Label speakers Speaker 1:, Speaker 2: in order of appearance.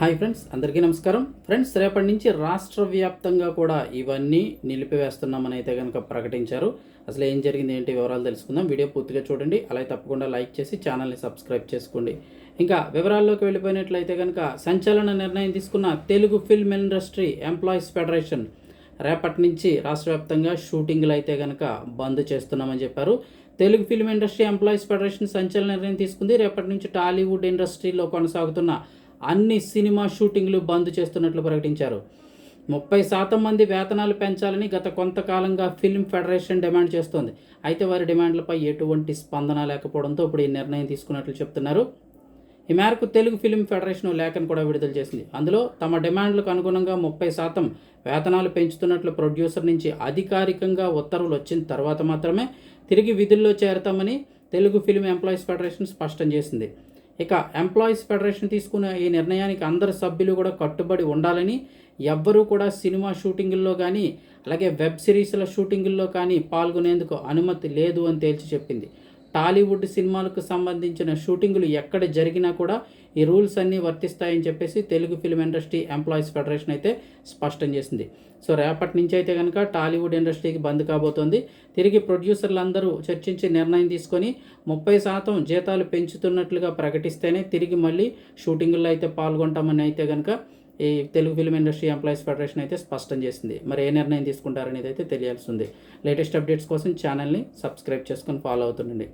Speaker 1: Hi friends అందరికీ నమస్కారం. Friends రేపటి నుంచి రాష్ట్ర వ్యాప్తంగా కూడా ఇవన్నీ నిలిపివేస్తున్నామని అయితే కనుక ప్రకటించారు. అసలు ఏం జరిగింది ఏంటి వివరాలు తెలుసుకుందాం. వీడియో పూర్తిగా చూడండి అలాగే తప్పకుండా లైక్ చేసి ఛానల్ని సబ్స్క్రైబ్ చేసుకోండి. ఇంకా వివరాల్లోకి వెళ్ళిపోయినట్లయితే కనుక సంచలన నిర్ణయం తీసుకున్న Telugu film industry employees federation రేపటి నుంచి రాష్ట్ర వ్యాప్తంగా షూటింగ్లు అయితే కనుక బంద్ చేస్తున్నామని చెప్పారు. Telugu film industry employees federation సంచలన నిర్ణయం తీసుకుంది. రేపటి నుంచి టాలీవుడ్ ఇండస్ట్రీలో కొనసాగుతున్న అన్ని సినిమా షూటింగ్లు బంద్ చేస్తున్నట్లు ప్రకటించారు. ముప్పై శాతం మంది వేతనాలు పెంచాలని గత కొంతకాలంగా ఫిల్మ్ ఫెడరేషన్ డిమాండ్ చేస్తోంది. అయితే వారి డిమాండ్లపై ఎటువంటి స్పందన లేకపోవడంతో ఇప్పుడు ఈ నిర్ణయం తీసుకున్నట్లు చెప్తున్నారు. ఈ మేరకు తెలుగు ఫిల్మ్ ఫెడరేషన్ లేఖను కూడా విడుదల చేసింది. అందులో తమ డిమాండ్లకు అనుగుణంగా ముప్పై శాతం వేతనాలు పెంచుతున్నట్లు ప్రొడ్యూసర్ నుంచి అధికారికంగా ఉత్తర్వులు వచ్చిన తర్వాత మాత్రమే తిరిగి విధుల్లో చేరతామని తెలుగు ఫిల్మ్ ఎంప్లాయీస్ ఫెడరేషన్ స్పష్టం చేసింది. ఇక ఎంప్లాయీస్ ఫెడరేషన్ తీసుకున్న ఈ నిర్ణయానికి అందరు సభ్యులు కూడా కట్టుబడి ఉండాలని ఎవ్వరూ కూడా సినిమా షూటింగుల్లో కానీ అలాగే వెబ్ సిరీస్ల షూటింగుల్లో కానీ పాల్గొనేందుకు అనుమతి లేదు అని తేల్చి చెప్పింది. టాలీవుడ్ సినిమాలకు సంబంధించిన షూటింగులు ఎక్కడ జరిగినా కూడా ఈ రూల్స్ అన్నీ వర్తిస్తాయని చెప్పేసి Telugu film industry employees federation అయితే స్పష్టం చేసింది. సో రేపటి నుంచి అయితే కనుక టాలీవుడ్ ఇండస్ట్రీకి బంద్ కాబోతోంది. తిరిగి ప్రొడ్యూసర్లందరూ చర్చించి నిర్ణయం తీసుకొని ముప్పై శాతం జీతాలు పెంచుతున్నట్లుగా ప్రకటిస్తేనే తిరిగి మళ్ళీ షూటింగుల్లో అయితే పాల్గొంటామని అయితే కనుక ఈ Telugu film industry employees federation అయితే స్పష్టం చేసింది. మరి ఏ నిర్ణయం తీసుకుంటారనేది అయితే తెలియాల్సి ఉంది. లేటెస్ట్ అప్డేట్స్ కోసం ఛానల్ని సబ్స్క్రైబ్ చేసుకొని ఫాలో అవుతుండండి.